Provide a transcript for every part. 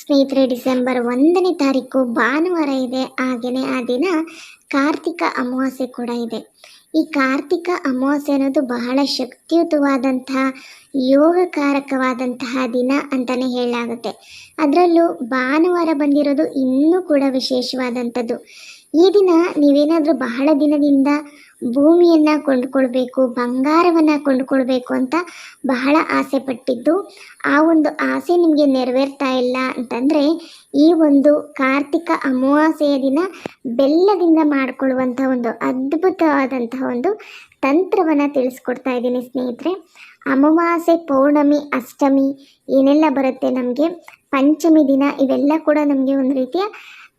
ಸ್ನೇಹಿತರೆ, ಡಿಸೆಂಬರ್ ಒಂದನೇ ತಾರೀಕು ಭಾನುವಾರ ಇದೆ. ಹಾಗೆಯೇ ಆ ದಿನ ಕಾರ್ತಿಕ ಅಮಾವಾಸ್ಯೆ ಕೂಡ ಇದೆ. ಈ ಕಾರ್ತಿಕ ಅಮಾವಾಸ್ಯೆ ಅನ್ನೋದು ಬಹಳ ಶಕ್ತಿಯುತವಾದಂತಹ, ಯೋಗಕಾರಕವಾದಂತಹ ದಿನ ಅಂತಲೇ ಹೇಳಲಾಗುತ್ತೆ. ಅದರಲ್ಲೂ ಭಾನುವಾರ ಬಂದಿರೋದು ಇನ್ನೂ ಕೂಡ ವಿಶೇಷವಾದಂಥದ್ದು. ಈ ದಿನ ನೀವೇನಾದರೂ ಬಹಳ ದಿನದಿಂದ ಭೂಮಿಯನ್ನು ಕೊಂಡುಕೊಳ್ಬೇಕು, ಬಂಗಾರವನ್ನು ಕೊಂಡುಕೊಳ್ಬೇಕು ಅಂತ ಬಹಳ ಆಸೆ ಪಟ್ಟಿದ್ದು. ಆ ಒಂದು ಆಸೆ ನಿಮಗೆ ನೆರವೇರ್ತಾ ಇಲ್ಲ ಅಂತಂದರೆ ಈ ಒಂದು ಕಾರ್ತಿಕ ಅಮಾವಾಸ್ಯೆಯ ದಿನ ಬೆಲ್ಲದಿಂದ ಮಾಡಿಕೊಳ್ಳುವಂಥ ಒಂದು ಅದ್ಭುತವಾದಂತಹ ಒಂದು ತಂತ್ರವನ್ನು ತಿಳಿಸ್ಕೊಡ್ತಾ ಇದ್ದೀನಿ ಸ್ನೇಹಿತರೆ. ಅಮಾವಾಸ್ಯೆ, ಪೌರ್ಣಮಿ, ಅಷ್ಟಮಿ ಏನೆಲ್ಲ ಬರುತ್ತೆ ನಮಗೆ? ಪಂಚಮಿ ದಿನ ಇವೆಲ್ಲ ಕೂಡ ನಮಗೆ ಒಂದು ರೀತಿಯ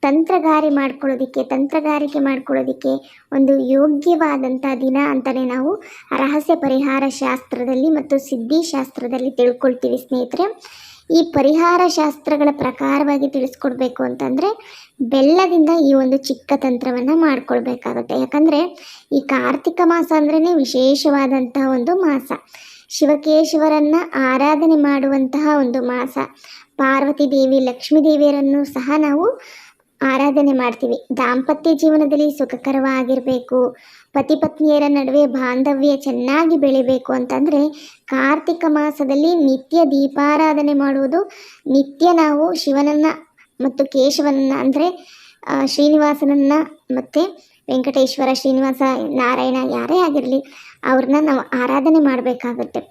ತಂತ್ರಗಾರಿ ಮಾಡ್ಕೊಳ್ಳೋದಕ್ಕೆ, ತಂತ್ರಗಾರಿಕೆ ಮಾಡ್ಕೊಳ್ಳೋದಕ್ಕೆ ಒಂದು ಯೋಗ್ಯವಾದಂಥ ದಿನ ಅಂತಲೇ ನಾವು ರಹಸ್ಯ ಪರಿಹಾರ ಶಾಸ್ತ್ರದಲ್ಲಿ ಮತ್ತು ಸಿದ್ಧಿಶಾಸ್ತ್ರದಲ್ಲಿ ತಿಳ್ಕೊಳ್ತೀವಿ ಸ್ನೇಹಿತರೆ. ಈ ಪರಿಹಾರ ಶಾಸ್ತ್ರಗಳ ಪ್ರಕಾರವಾಗಿ ತಿಳಿಸ್ಕೊಡ್ಬೇಕು ಅಂತಂದರೆ ಬೆಲ್ಲದಿಂದ ಈ ಒಂದು ಚಿಕ್ಕ ತಂತ್ರವನ್ನು ಮಾಡ್ಕೊಳ್ಬೇಕಾಗುತ್ತೆ. ಯಾಕಂದರೆ ಈ ಕಾರ್ತಿಕ ಮಾಸ ಅಂದ್ರೇ ವಿಶೇಷವಾದಂತಹ ಒಂದು ಮಾಸ. ಶಿವಕೇಶವರನ್ನ ಆರಾಧನೆ ಮಾಡುವಂತಹ ಒಂದು ಮಾಸ. ಪಾರ್ವತಿ ದೇವಿ, ಲಕ್ಷ್ಮೀ ದೇವಿಯರನ್ನು ಸಹ ನಾವು ಆರಾಧನೆ ಮಾಡ್ತೀವಿ. ದಾಂಪತ್ಯ ಜೀವನದಲ್ಲಿ ಸುಖಕರವಾಗಿರಬೇಕು. ಪತಿ ಪತ್ನಿಯರ ನಡುವೆ ಬಾಂಧವ್ಯ ಚೆನ್ನಾಗಿ ಬೆಳಿಬೇಕು ಅಂತಂದರೆ ಕಾರ್ತಿಕ ಮಾಸದಲ್ಲಿ ನಿತ್ಯ ದೀಪಾರಾಧನೆ ಮಾಡುವುದು. ನಿತ್ಯ ನಾವು ಶಿವನನ್ನು ಮತ್ತು ಕೇಶವನನ್ನು ಅಂದರೆ ಶ್ರೀನಿವಾಸನನ್ನ ಮತ್ತು ವೆಂಕಟೇಶ್ವರ ಶ್ರೀನಿವಾಸ ನಾರಾಯಣ ಯಾರೇ ಆಗಿರಲಿ ಅವ್ರನ್ನ ನಾವು ಆರಾಧನೆ ಮಾಡಬೇಕಾಗುತ್ತೆ.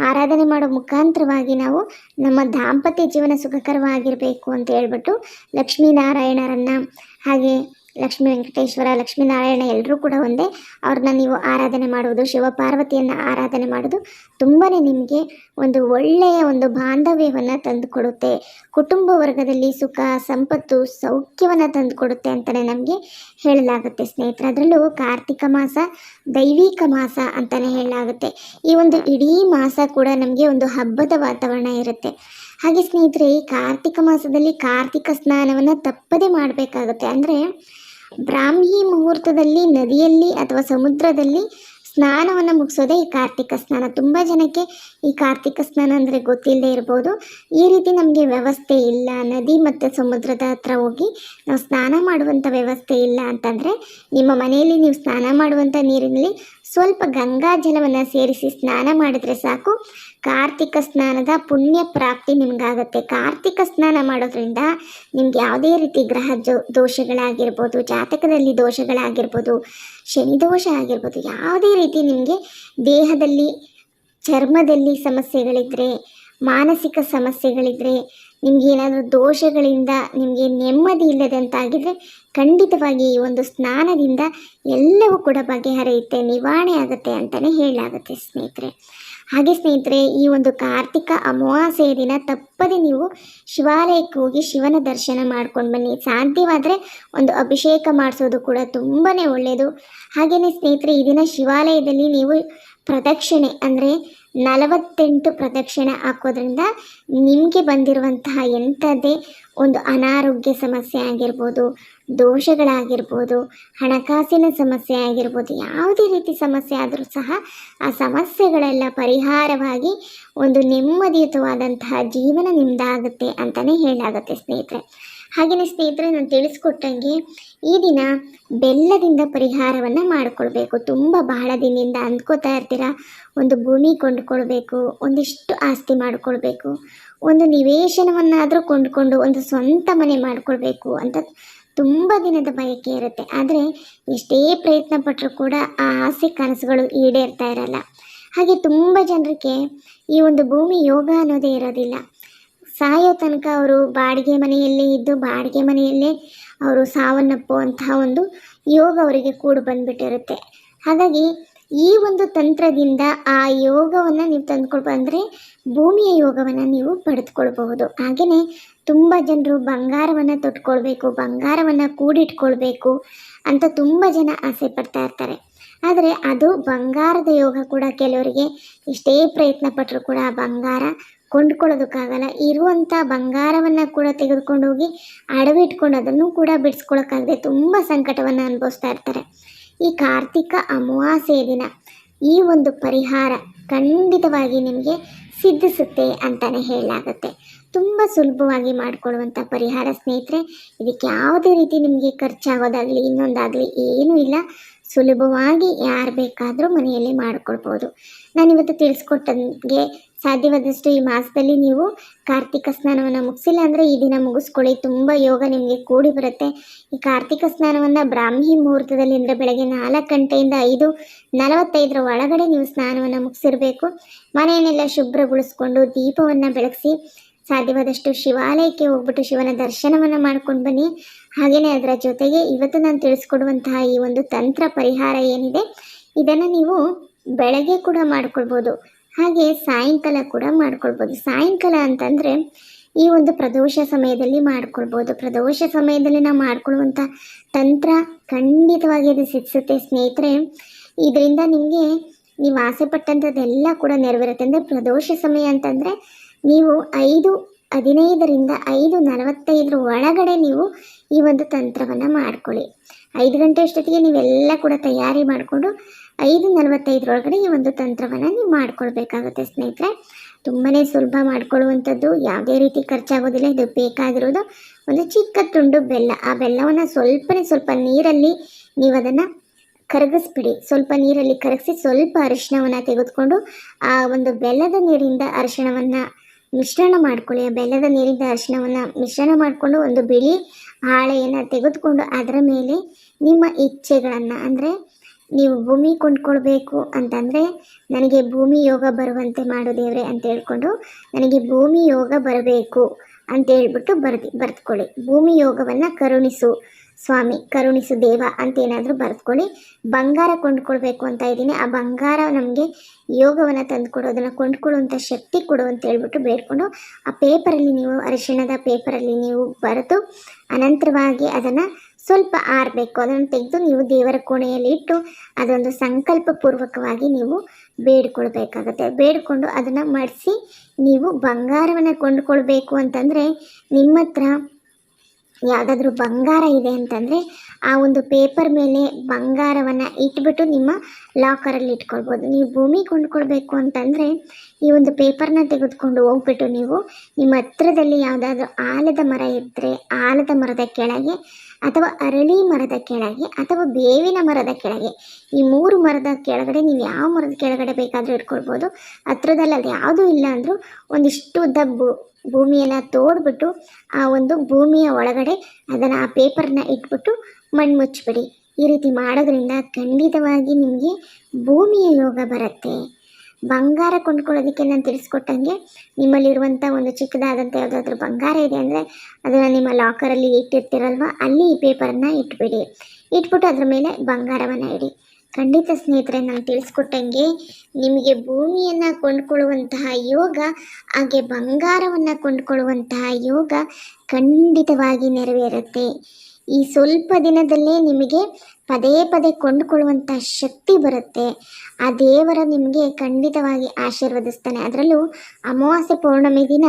ಆರಾಧನೆ ಮಾಡೋ ಮುಖಾಂತರವಾಗಿ ನಾವು ನಮ್ಮ ದಾಂಪತ್ಯ ಜೀವನ ಸುಖಕರವಾಗಿರಬೇಕು ಅಂತ ಹೇಳ್ಬಿಟ್ಟು ಲಕ್ಷ್ಮೀನಾರಾಯಣರನ್ನು ಹಾಗೆ ಲಕ್ಷ್ಮೀ ವೆಂಕಟೇಶ್ವರ ಲಕ್ಷ್ಮೀನಾರಾಯಣ ಎಲ್ಲರೂ ಕೂಡ ಒಂದೇ. ಅವ್ರನ್ನ ನೀವು ಆರಾಧನೆ ಮಾಡುವುದು, ಶಿವಪಾರ್ವತಿಯನ್ನು ಆರಾಧನೆ ಮಾಡೋದು ತುಂಬಾ ನಿಮಗೆ ಒಂದು ಒಳ್ಳೆಯ ಒಂದು ಬಾಂಧವ್ಯವನ್ನು ತಂದುಕೊಡುತ್ತೆ. ಕುಟುಂಬ ವರ್ಗದಲ್ಲಿ ಸುಖ, ಸಂಪತ್ತು, ಸೌಖ್ಯವನ್ನು ತಂದುಕೊಡುತ್ತೆ ಅಂತಲೇ ನಮಗೆ ಹೇಳಲಾಗುತ್ತೆ ಸ್ನೇಹಿತರೆ. ಅದರಲ್ಲೂ ಕಾರ್ತಿಕ ಮಾಸ, ದೈವಿಕ ಮಾಸ ಅಂತಲೇ ಹೇಳಲಾಗುತ್ತೆ. ಈ ಒಂದು ಇಡೀ ಮಾಸ ಕೂಡ ನಮಗೆ ಒಂದು ಹಬ್ಬದ ವಾತಾವರಣ ಇರುತ್ತೆ. ಹಾಗೆ ಸ್ನೇಹಿತರೆ, ಈ ಕಾರ್ತಿಕ ಮಾಸದಲ್ಲಿ ಕಾರ್ತಿಕ ಸ್ನಾನವನ್ನು ತಪ್ಪದೇ ಮಾಡಬೇಕಾಗುತ್ತೆ. ಅಂದರೆ ಬ್ರಾಹ್ಮಿ ಮುಹೂರ್ತದಲ್ಲಿ, ನದಿಯಲ್ಲಿ ಅಥವಾ ಸಮುದ್ರದಲ್ಲಿ ಸ್ನಾನವನ್ನು ಮುಗಿಸೋದೇ ಈ ಕಾರ್ತಿಕ ಸ್ನಾನ. ತುಂಬ ಜನಕ್ಕೆ ಈ ಕಾರ್ತಿಕ ಸ್ನಾನ ಅಂದರೆ ಗೊತ್ತಿಲ್ಲದೆ ಇರ್ಬೋದು. ಈ ರೀತಿ ನಮಗೆ ವ್ಯವಸ್ಥೆ ಇಲ್ಲ. ನದಿ ಮತ್ತು ಸಮುದ್ರದ ಹತ್ರ ಹೋಗಿ ನಾವು ಸ್ನಾನ ಮಾಡುವಂಥ ವ್ಯವಸ್ಥೆ ಇಲ್ಲ ಅಂತಂದರೆ ನಿಮ್ಮ ಮನೆಯಲ್ಲಿ ನೀವು ಸ್ನಾನ ಮಾಡುವಂಥ ನೀರಿನಲ್ಲಿ ಸ್ವಲ್ಪ ಗಂಗಾ ಜಲವನ್ನು ಸೇರಿಸಿ ಸ್ನಾನ ಮಾಡಿದ್ರೆ ಸಾಕು. ಕಾರ್ತಿಕ ಸ್ನಾನದ ಪುಣ್ಯ ಪ್ರಾಪ್ತಿ ನಿಮಗಾಗುತ್ತೆ. ಕಾರ್ತಿಕ ಸ್ನಾನ ಮಾಡೋದ್ರಿಂದ ನಿಮ್ಗೆ ಯಾವುದೇ ರೀತಿ ಗ್ರಹ ಜೋ, ದೋಷಗಳಾಗಿರ್ಬೋದು, ಜಾತಕದಲ್ಲಿ ದೋಷಗಳಾಗಿರ್ಬೋದು, ಶನಿ ದೋಷ ಆಗಿರ್ಬೋದು, ಯಾವುದೇ ರೀತಿ ನಿಮಗೆ ದೇಹದಲ್ಲಿ, ಚರ್ಮದಲ್ಲಿ ಸಮಸ್ಯೆಗಳಿದ್ದರೆ ಮಾನಸಿಕ ಸಮಸ್ಯೆಗಳಿದ್ದರೆ ನಿಮ್ಗೆ ಏನಾದರೂ ದೋಷಗಳಿಂದ ನಿಮಗೆ ನೆಮ್ಮದಿ ಇಲ್ಲದಂತಾಗಿದ್ದರೆ ಖಂಡಿತವಾಗಿ ಈ ಒಂದು ಸ್ನಾನದಿಂದ ಎಲ್ಲವೂ ಕೂಡ ಬಗೆಹರಿಯುತ್ತೆ, ನಿವಾರಣೆ ಆಗುತ್ತೆ ಅಂತಲೇ ಹೇಳಲಾಗುತ್ತೆ ಸ್ನೇಹಿತರೆ. ಹಾಗೆ ಸ್ನೇಹಿತರೆ, ಈ ಒಂದು ಕಾರ್ತಿಕ ಅಮಾವಾಸ್ಯೆಯ ದಿನ ತಪ್ಪದೆ ನೀವು ಶಿವಾಲಯಕ್ಕೆ ಹೋಗಿ ಶಿವನ ದರ್ಶನ ಮಾಡ್ಕೊಂಡು ಬನ್ನಿ. ಸಾಧ್ಯವಾದರೆ ಒಂದು ಅಭಿಷೇಕ ಮಾಡಿಸೋದು ಕೂಡ ತುಂಬಾ ಒಳ್ಳೆಯದು ಹಾಗೆಯೇ ಸ್ನೇಹಿತರೆ, ಈ ದಿನ ಶಿವಾಲಯದಲ್ಲಿ ನೀವು ಪ್ರದಕ್ಷಿಣೆ ಅಂದರೆ ನಲವತ್ತೆಂಟು ಪ್ರದಕ್ಷಿಣೆ ಹಾಕೋದ್ರಿಂದ ನಿಮಗೆ ಬಂದಿರುವಂತಹ ಎಂಥದ್ದೇ ಒಂದು ಅನಾರೋಗ್ಯ ಸಮಸ್ಯೆ ಆಗಿರ್ಬೋದು, ದೋಷಗಳಾಗಿರ್ಬೋದು, ಹಣಕಾಸಿನ ಸಮಸ್ಯೆ ಆಗಿರ್ಬೋದು, ಯಾವುದೇ ರೀತಿ ಸಮಸ್ಯೆ ಆದರೂ ಸಹ ಆ ಸಮಸ್ಯೆಗಳೆಲ್ಲ ಪರಿಹಾರವಾಗಿ ಒಂದು ನೆಮ್ಮದಿಯುತವಾದಂತಹ ಜೀವನ ನಿಮ್ಮದಾಗುತ್ತೆ ಅಂತಲೇ ಹೇಳಾಗುತ್ತೆ ಸ್ನೇಹಿತರೆ. ಹಾಗೆಯೇ ಸ್ನೇಹಿತರೆ, ನಾನು ತಿಳಿಸ್ಕೊಟ್ಟಂಗೆ ಈ ದಿನ ಬೆಲ್ಲದಿಂದ ಪರಿಹಾರವನ್ನು ಮಾಡಿಕೊಳ್ಬೇಕು. ತುಂಬ ಬಹಳ ದಿನದಿಂದ ಅಂದ್ಕೋತಾ ಇರ್ತೀರ? ಒಂದು ಭೂಮಿ ಕೊಂಡುಕೊಳ್ಬೇಕು, ಒಂದಿಷ್ಟು ಆಸ್ತಿ ಮಾಡಿಕೊಳ್ಬೇಕು, ಒಂದು ನಿವೇಶನವನ್ನಾದರೂ ಕೊಂಡುಕೊಂಡು ಒಂದು ಸ್ವಂತ ಮನೆ ಮಾಡಿಕೊಳ್ಬೇಕು ಅಂತ ತುಂಬ ದಿನದ ಬಯಕೆ ಇರುತ್ತೆ. ಆದರೆ ಎಷ್ಟೇ ಪ್ರಯತ್ನ ಪಟ್ಟರೂ ಕೂಡ ಆ ಆಸೆ ಕನಸುಗಳು ಈಡೇರ್ತಾ ಇರಲ್ಲ. ಹಾಗೆ ತುಂಬ ಜನರಿಗೆ ಈ ಒಂದು ಭೂಮಿ ಯೋಗ ಅನ್ನೋದೇ ಇರೋದಿಲ್ಲ. ಸಾಯೋ ತನಕ ಅವರು ಬಾಡಿಗೆ ಮನೆಯಲ್ಲೇ ಇದ್ದು ಬಾಡಿಗೆ ಮನೆಯಲ್ಲೇ ಅವರು ಸಾವನ್ನಪ್ಪುವಂತಹ ಒಂದು ಯೋಗ ಅವರಿಗೆ ಕೂಡು ಬಂದ್ಬಿಟ್ಟಿರುತ್ತೆ. ಹಾಗಾಗಿ ಈ ಒಂದು ತಂತ್ರದಿಂದ ಆ ಯೋಗವನ್ನು ನೀವು ತಂದುಕೊಳ್ಬೋ, ಅಂದರೆ ಭೂಮಿಯ ಯೋಗವನ್ನು ನೀವು ಪಡೆದುಕೊಳ್ಬಹುದು. ಹಾಗೆಯೇ ತುಂಬ ಜನರು ಬಂಗಾರವನ್ನು ತೊಟ್ಕೊಳ್ಬೇಕು, ಬಂಗಾರವನ್ನು ಕೂಡಿಟ್ಕೊಳ್ಬೇಕು ಅಂತ ತುಂಬ ಜನ ಆಸೆ ಪಡ್ತಾ ಇರ್ತಾರೆ. ಆದರೆ ಅದು ಬಂಗಾರದ ಯೋಗ ಕೂಡ ಕೆಲವರಿಗೆ ಎಷ್ಟೇ ಪ್ರಯತ್ನ ಪಟ್ಟರು ಕೂಡ ಬಂಗಾರ ಕೊಂಡ್ಕೊಳ್ಳೋದಕ್ಕಾಗಲ್ಲ. ಇರುವಂಥ ಬಂಗಾರವನ್ನು ಕೂಡ ತೆಗೆದುಕೊಂಡು ಹೋಗಿ ಅಡವಿಟ್ಕೊಂಡು ಅದನ್ನು ಕೂಡ ಬಿಡಿಸ್ಕೊಳಕ್ಕಾಗದೆ ತುಂಬ ಸಂಕಟವನ್ನು ಅನುಭವಿಸ್ತಾ ಇರ್ತಾರೆ. ಈ ಕಾರ್ತಿಕ ಅಮಾವಾಸ್ಯೆ ದಿನ ಈ ಒಂದು ಪರಿಹಾರ ಖಂಡಿತವಾಗಿ ನಿಮಗೆ ಸಿದ್ಧಿಸುತ್ತೆ ಅಂತಲೇ ಹೇಳಲಾಗುತ್ತೆ. ತುಂಬ ಸುಲಭವಾಗಿ ಮಾಡಿಕೊಳ್ಳುವಂಥ ಪರಿಹಾರ ಸ್ನೇಹಿತರೆ, ಇದಕ್ಕೆ ಯಾವುದೇ ರೀತಿ ನಿಮಗೆ ಖರ್ಚಾಗೋದಾಗಲಿ, ಇನ್ನೊಂದಾಗಲಿ ಏನೂ ಇಲ್ಲ. ಸುಲಭವಾಗಿ ಯಾರು ಬೇಕಾದರೂ ಮನೆಯಲ್ಲಿ ಮಾಡಿಕೊಳ್ಬೋದು. ನಾನಿವತ್ತು ತಿಳಿಸ್ಕೊಟ್ಟಂಗೆ ಸಾಧ್ಯವಾದಷ್ಟು ಈ ಮಾಸದಲ್ಲಿ ನೀವು ಕಾರ್ತಿಕ ಸ್ನಾನವನ್ನು ಮುಗಿಸಿಲ್ಲ ಅಂದರೆ ಈ ದಿನ ಮುಗಿಸ್ಕೊಳ್ಳಿ. ತುಂಬ ಯೋಗ ನಿಮಗೆ ಕೂಡಿ ಬರುತ್ತೆ. ಈ ಕಾರ್ತಿಕ ಸ್ನಾನವನ್ನು ಬ್ರಾಹ್ಮಿ ಮುಹೂರ್ತದಲ್ಲಿ ಅಂದರೆ ಬೆಳಗ್ಗೆ ನಾಲ್ಕು ಗಂಟೆಯಿಂದ ಐದು, ನಲವತ್ತೈದರ ಒಳಗಡೆ ನೀವು ಸ್ನಾನವನ್ನು ಮುಗಿಸಿರಬೇಕು. ಮನೆಯನ್ನೆಲ್ಲ ಶುಭ್ರಗೊಳಿಸ್ಕೊಂಡು ದೀಪವನ್ನು ಬೆಳಗಿಸಿ ಸಾಧ್ಯವಾದಷ್ಟು ಶಿವಾಲಯಕ್ಕೆ ಹೋಗ್ಬಿಟ್ಟು ಶಿವನ ದರ್ಶನವನ್ನು ಮಾಡ್ಕೊಂಡು ಬನ್ನಿ. ಹಾಗೆಯೇ ಅದರ ಜೊತೆಗೆ ಇವತ್ತು ನಾನು ತಿಳಿಸ್ಕೊಡುವಂತಹ ಈ ಒಂದು ತಂತ್ರ ಪರಿಹಾರ ಏನಿದೆ, ಇದನ್ನು ನೀವು ಬೆಳಗ್ಗೆ ಕೂಡ ಮಾಡ್ಕೊಳ್ಬೋದು. ಹಾಗೆ ಸಾಯಂಕಾಲ ಕೂಡ ಮಾಡ್ಕೊಳ್ಬೋದು. ಸಾಯಂಕಾಲ ಅಂತಂದರೆ ಈ ಒಂದು ಪ್ರದೋಷ ಸಮಯದಲ್ಲಿ ಮಾಡ್ಕೊಳ್ಬೋದು. ಪ್ರದೋಷ ಸಮಯದಲ್ಲಿ ನಾವು ಮಾಡ್ಕೊಳ್ಳುವಂಥ ತಂತ್ರ ಖಂಡಿತವಾಗಿ ಅದು ಸಿಕ್ಸುತ್ತೆ ಸ್ನೇಹಿತರೆ. ಇದರಿಂದ ನಿಮಗೆ ನೀವು ಆಸೆ ಪಟ್ಟಂಥದ್ದೆಲ್ಲ ಕೂಡ ನೆರವೇರುತ್ತೆ. ಅಂದರೆ ಪ್ರದೋಷ ಸಮಯ ಅಂತಂದರೆ ನೀವು ಐದು ಹದಿನೈದರಿಂದ ಐದು ನಲವತ್ತೈದರ ಒಳಗಡೆ ನೀವು ಈ ಒಂದು ತಂತ್ರವನ್ನು ಮಾಡ್ಕೊಳ್ಳಿ. ಐದು ಗಂಟೆ ಅಷ್ಟೊತ್ತಿಗೆ ನೀವೆಲ್ಲ ಕೂಡ ತಯಾರಿ ಮಾಡಿಕೊಂಡು ಐದು ನಲವತ್ತೈದರೊಳಗಡೆ ಈ ಒಂದು ತಂತ್ರವನ್ನು ನೀವು ಮಾಡ್ಕೊಳ್ಬೇಕಾಗುತ್ತೆ ಸ್ನೇಹಿತರೆ. ತುಂಬಾ ಸುಲಭ ಮಾಡ್ಕೊಳ್ಳುವಂಥದ್ದು, ಯಾವುದೇ ರೀತಿ ಖರ್ಚಾಗೋದಿಲ್ಲ, ಇದು ಬೇಕಾಗಿರೋದು ಒಂದು ಚಿಕ್ಕ ತುಂಡು ಬೆಲ್ಲ. ಆ ಬೆಲ್ಲವನ್ನು ಸ್ವಲ್ಪನೇ ಸ್ವಲ್ಪ ನೀರಲ್ಲಿ ನೀವು ಅದನ್ನು ಕರಗಿಸ್ಬಿಡಿ. ಸ್ವಲ್ಪ ನೀರಲ್ಲಿ ಕರಗಿಸಿ ಸ್ವಲ್ಪ ಅರಿಶಿಣವನ್ನು ತೆಗೆದುಕೊಂಡು ಆ ಒಂದು ಬೆಲ್ಲದ ನೀರಿಂದ ಅರಿಶಿಣವನ್ನು ಮಿಶ್ರಣ ಮಾಡ್ಕೊಳ್ಳಿ. ಬೆಲ್ಲದ ನೀರಿನ ಅರಿಶಿಣವನ್ನು ಮಿಶ್ರಣ ಮಾಡಿಕೊಂಡು ಒಂದು ಬಿಳಿ ಹಾಳೆಯನ್ನು ತೆಗೆದುಕೊಂಡು ಅದರ ಮೇಲೆ ನಿಮ್ಮ ಇಚ್ಛೆಗಳನ್ನು, ಅಂದರೆ ನೀವು ಭೂಮಿ ಕೊಂಡ್ಕೊಳ್ಬೇಕು ಅಂತಂದರೆ ನನಗೆ ಭೂಮಿ ಯೋಗ ಬರುವಂತೆ ಮಾಡು ದೇವ್ರೆ ಅಂತ ಹೇಳ್ಕೊಂಡು ನನಗೆ ಭೂಮಿ ಯೋಗ ಬರಬೇಕು ಅಂತ ಹೇಳ್ಬಿಟ್ಟು ಬರ್ದು, ಬರೆದುಕೊಳ್ಳಿ. ಭೂಮಿ ಯೋಗವನ್ನು ಕರುಣಿಸು. ಸ್ವಾಮಿ, ಕರುಣಿಸು ದೇವ ಅಂತ ಏನಾದರೂ ಬರೆದುಕೊಳ್ಳಿ. ಬಂಗಾರ ಕೊಂಡ್ಕೊಳ್ಬೇಕು ಅಂತ ಇದ್ದೀನಿ. ಆ ಬಂಗಾರ ನಮಗೆ ಯೋಗವನ್ನು ತಂದು ಕೊಡೋದನ್ನು ಕೊಂಡ್ಕೊಳ್ಳುವಂಥ ಶಕ್ತಿ ಕೊಡು ಅಂತ ಹೇಳ್ಬಿಟ್ಟು ಬೇಡ್ಕೊಂಡು, ಆ ಪೇಪರಲ್ಲಿ ನೀವು, ಅರಿಶಿಣದ ಪೇಪರಲ್ಲಿ ನೀವು ಬರೆದು, ಅನಂತರವಾಗಿ ಅದನ್ನು ಸ್ವಲ್ಪ ಆರಬೇಕು. ಅದನ್ನು ತೆಗೆದು ನೀವು ದೇವರ ಕೋಣೆಯಲ್ಲಿ ಇಟ್ಟು, ಅದೊಂದು ಸಂಕಲ್ಪ ಪೂರ್ವಕವಾಗಿ ನೀವು ಬೇಡ್ಕೊಳ್ಬೇಕಾಗತ್ತೆ. ಬೇಡಿಕೊಂಡು ಅದನ್ನು ಮಡಿಸಿ, ನೀವು ಬಂಗಾರವನ್ನು ಕೊಂಡ್ಕೊಳ್ಬೇಕು ಅಂತಂದರೆ ನಿಮ್ಮ ಹತ್ರ ಯಾವುದಾದ್ರೂ ಬಂಗಾರ ಇದೆ ಅಂತಂದರೆ ಆ ಒಂದು ಪೇಪರ್ ಮೇಲೆ ಬಂಗಾರವನ್ನು ಇಟ್ಬಿಟ್ಟು ನಿಮ್ಮ ಲಾಕರಲ್ಲಿ ಇಟ್ಕೊಳ್ಬೋದು. ನೀವು ಭೂಮಿ ಕೊಂಡ್ಕೊಳ್ಬೇಕು ಅಂತಂದರೆ ಈ ಒಂದು ಪೇಪರ್ನ ತೆಗೆದುಕೊಂಡು ಹೋಗ್ಬಿಟ್ಟು ನೀವು ನಿಮ್ಮ ಹತ್ರದಲ್ಲಿ ಯಾವುದಾದ್ರೂ ಆಲದ ಮರ ಇದ್ದರೆ ಆಲದ ಮರದ ಕೆಳಗೆ ಅಥವಾ ಅರಳಿ ಮರದ ಕೆಳಗೆ ಅಥವಾ ಬೇವಿನ ಮರದ ಕೆಳಗೆ ಈ ಮೂರು ಮರದ ಕೆಳಗಡೆ ನೀವು ಯಾವ ಮರದ ಕೆಳಗಡೆ ಬೇಕಾದರೂ ಇಟ್ಕೊಳ್ಬೋದು. ಹತ್ರದಲ್ಲಿ ಅದು ಯಾವುದೂ ಇಲ್ಲ ಅಂದರೂ ಒಂದಿಷ್ಟು ದಬ್ಬು ಭೂಮಿಯನ್ನು ತೋಡ್ಬಿಟ್ಟು ಆ ಒಂದು ಭೂಮಿಯ ಒಳಗಡೆ ಅದನ್ನು ಆ ಪೇಪರ್ನ ಇಟ್ಬಿಟ್ಟು ಮಣ್ಣು ಮುಚ್ಚಿಬಿಡಿ. ಈ ರೀತಿ ಮಾಡೋದ್ರಿಂದ ಖಂಡಿತವಾಗಿ ನಿಮಗೆ ಭೂಮಿಯ ಯೋಗ ಬರುತ್ತೆ. ಬಂಗಾರ ಕೊಂಡ್ಕೊಳ್ಳೋದಕ್ಕೆ ನಾನು ತಿಳಿಸ್ಕೊಟ್ಟಂಗೆ ನಿಮ್ಮಲ್ಲಿರುವಂಥ ಒಂದು ಚಿಕ್ಕದಾದಂಥ ಯಾವುದಾದ್ರೂ ಬಂಗಾರ ಇದೆ ಅಂದರೆ ಅದನ್ನು ನಿಮ್ಮ ಲಾಕರಲ್ಲಿ ಇಟ್ಟಿರ್ತೀರಲ್ವ, ಅಲ್ಲಿ ಈ ಪೇಪರನ್ನು ಇಟ್ಬಿಡಿ. ಇಟ್ಬಿಟ್ಟು ಅದ್ರ ಮೇಲೆ ಬಂಗಾರವನ್ನು ಇಡಿ. ಖಂಡಿತ ಸ್ನೇಹಿತರೆ, ನಾನು ತಿಳಿಸ್ಕೊಟ್ಟಂಗೆ ನಿಮಗೆ ಭೂಮಿಯನ್ನು ಕೊಂಡ್ಕೊಳ್ಳುವಂತಹ ಯೋಗ, ಹಾಗೆ ಬಂಗಾರವನ್ನು ಕೊಂಡ್ಕೊಳ್ಳುವಂತಹ ಯೋಗ ಖಂಡಿತವಾಗಿ ನೆರವೇರುತ್ತೆ. ಈ ಸ್ವಲ್ಪ ದಿನದಲ್ಲೇ ನಿಮಗೆ ಪದೇ ಪದೇ ಕೊಂಡುಕೊಳ್ಳುವಂಥ ಶಕ್ತಿ ಬರುತ್ತೆ. ಆ ದೇವರ ನಿಮಗೆ ಖಂಡಿತವಾಗಿ ಆಶೀರ್ವದಿಸ್ತಾನೆ. ಅದರಲ್ಲೂ ಅಮಾವಾಸ್ಯೆ ಪೌರ್ಣಮಿ ದಿನ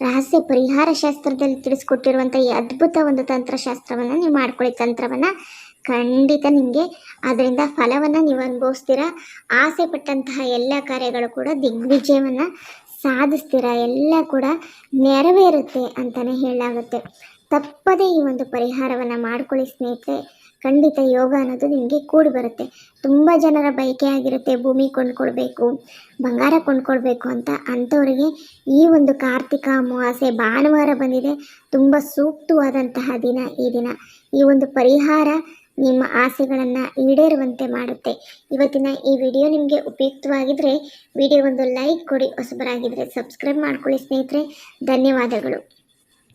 ರಹಸ್ಯ ಪರಿಹಾರ ಶಾಸ್ತ್ರದಲ್ಲಿ ತಿಳಿಸ್ಕೊಟ್ಟಿರುವಂಥ ಈ ಅದ್ಭುತ ಒಂದು ತಂತ್ರಶಾಸ್ತ್ರವನ್ನು ನೀವು ಮಾಡ್ಕೊಳ್ಳಿ. ತಂತ್ರವನ್ನು ಖಂಡಿತ ನಿಮಗೆ ಅದರಿಂದ ಫಲವನ್ನು ನೀವು ಅನುಭವಿಸ್ತೀರಾ? ಆಸೆ ಪಟ್ಟಂತಹ ಎಲ್ಲ ಕಾರ್ಯಗಳು ಕೂಡ ದಿಗ್ವಿಜಯವನ್ನು ಸಾಧಿಸ್ತೀರಾ? ಎಲ್ಲ ಕೂಡ ನೆರವೇರುತ್ತೆ ಅಂತಲೇ ಹೇಳಲಾಗುತ್ತೆ. ತಪ್ಪದೇ ಈ ಒಂದು ಪರಿಹಾರವನ್ನು ಮಾಡ್ಕೊಳ್ಳಿ ಸ್ನೇಹಿತರೆ. ಖಂಡಿತ ಯೋಗ ಅನ್ನೋದು ನಿಮಗೆ ಕೂಡಿ ಬರುತ್ತೆ. ತುಂಬ ಜನರ ಬಯಕೆ ಆಗಿರುತ್ತೆ ಭೂಮಿ ಕೊಂಡ್ಕೊಳ್ಬೇಕು, ಬಂಗಾರ ಕೊಂಡ್ಕೊಳ್ಬೇಕು ಅಂತ. ಅಂಥವರಿಗೆ ಈ ಒಂದು ಕಾರ್ತಿಕ ಅಮಾವಾಸ್ಯೆ ಭಾನುವಾರ ಬಂದಿದೆ. ತುಂಬ ಸೂಕ್ತವಾದಂತಹ ದಿನ ಈ ದಿನ. ಈ ಒಂದು ಪರಿಹಾರ ನಿಮ್ಮ ಆಸೆಗಳನ್ನು ಈಡೇರುವಂತೆ ಮಾಡುತ್ತೆ. ಇವತ್ತಿನ ಈ ವಿಡಿಯೋ ನಿಮಗೆ ಉಪಯುಕ್ತವಾಗಿದ್ದರೆ ವಿಡಿಯೋ ಒಂದು ಲೈಕ್ ಕೊಡಿ. ಹೊಸಬರಾಗಿದ್ದರೆ ಸಬ್ಸ್ಕ್ರೈಬ್ ಮಾಡ್ಕೊಳ್ಳಿ ಸ್ನೇಹಿತರೆ. ಧನ್ಯವಾದಗಳು.